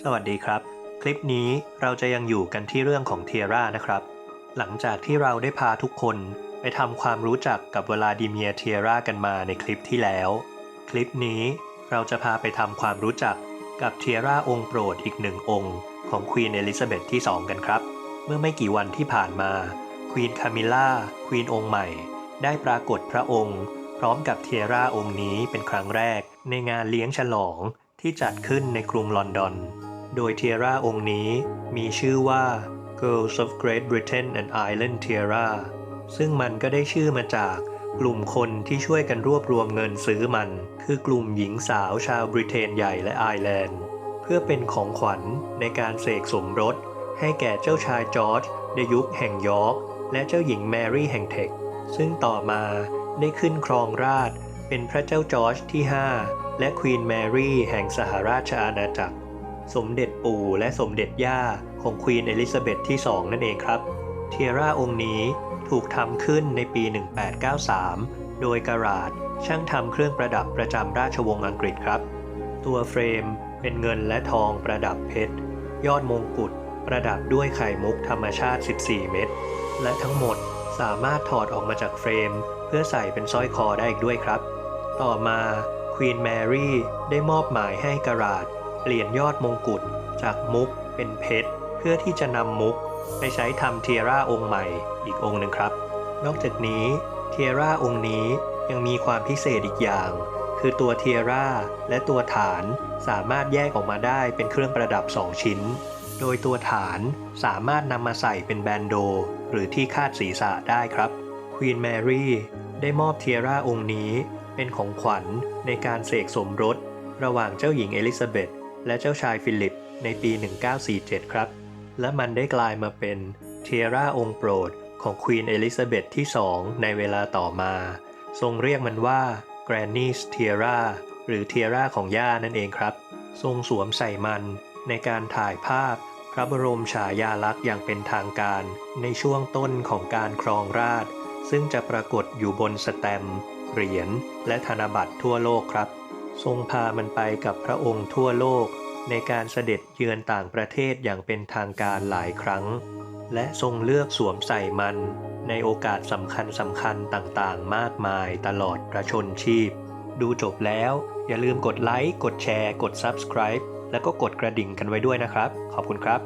สวัสดีครับ คลิปนี้เราจะยังอยู่กันที่เรื่องของเทียร่านะครับ หลังจากที่เราได้พาทุกคนไปทำความรู้จักกับวลาดิเมียเทียร่ากันมาในคลิปที่แล้ว คลิปนี้เราจะพาไปทำความรู้จักกับเทียร่าองค์โปรดอีกหนึ่งองค์ของควีนเอลิซาเบธที่ 2 กันครับ เมื่อไม่กี่วันที่ผ่านมาควีนคามิล่าควีนองค์ใหม่ ได้ปรากฏพระองค์ พร้อมกับเทียร่าองค์นี้เป็นครั้งแรกในงานเลี้ยงฉลองที่จัดขึ้นในกรุงลอนดอน โดยเทียร่าองค์นี้มีชื่อว่า Girls of Great Britain and Ireland Tiara ซึ่งมันก็ได้ชื่อมาจากกลุ่มคนที่ช่วยกันรวบรวมเงินซื้อมัน คือกลุ่มหญิงสาวชาวบริเตนใหญ่และไอร์แลนด์ เพื่อเป็นของขวัญในการเสกสมรส ให้แก่เจ้าชายจอร์จในยุคแห่งยอร์กและเจ้าหญิงแมรี่แห่งเทค ซึ่งต่อมาได้ขึ้นครองราชเป็นพระเจ้าจอร์จที่ 5 และควีนแมรี่แห่งสหราชอาณาจักร สมเด็จปู่และสมเด็จย่าของควีนเอลิซาเบธที่ 2 นั่นเองครับ เทียร่าองค์นี้ถูกทำขึ้นในปี 1893 โดยกราดช่างทำเครื่องประดับประจำราชวงศ์อังกฤษครับ ตัวเฟรมเป็นเงินและทองประดับเพชร ยอดมงกุฎประดับด้วยไข่มุกธรรมชาติ 14 เม็ด และทั้งหมดสามารถถอดออกมาจากเฟรม เพื่อใส่เป็นสร้อยคอได้อีกด้วยครับ ต่อมาควีนแมรี่ได้มอบหมายให้กราด เปลี่ยนยอดมงกุฎจากมุกเป็นเพชร เพื่อที่จะนำมุกไปใช้ทำเทียร่าองค์ใหม่อีกองค์หนึ่งครับ นอกจากนี้เทียร่าองค์นี้ยังมีความพิเศษอีกอย่าง คือตัวเทียร่าและตัวฐานสามารถแยกออกมาได้เป็นเครื่องประดับ 2 ชิ้น โดยตัวฐานสามารถนำมาใส่เป็นแบนโด หรือที่คาดศีรษะได้ครับควีนแมรี่ได้มอบเทียร่าองค์นี้เป็นของขวัญในการเสกสมรส ระหว่างเจ้าหญิงเอลิซาเบธ และเจ้าชายฟิลิปในปี 1947 ครับ และมันได้กลายมาเป็นเทียร่าองค์โปรดของควีนเอลิซาเบธที่ 2 ในเวลาต่อมา ทรงเรียกมันว่า Granny's Tiara หรือเทียร่าของย่านั่นเองครับ ทรงสวมใส่มันในการถ่ายภาพพระบรมฉายาลักษณ์อย่างเป็นทางการในช่วงต้นของการครองราช ซึ่งจะปรากฏอยู่บนสแตมเหรียญและธนบัตรทั่วโลกครับ ทรงพามันไปกับพระองค์ทั่วโลกในการเสด็จเยือนต่างประเทศอย่างเป็นทางการหลายครั้ง และทรงเลือกสวมใส่มันในโอกาสสำคัญสำคัญต่างๆ มากมายตลอดพระชนชีพ ดูจบแล้ว อย่าลืมกดไลค์ กดแชร์ กด Subscribe แล้วก็กดกระดิ่งกันไว้ด้วยนะครับ ขอบคุณครับ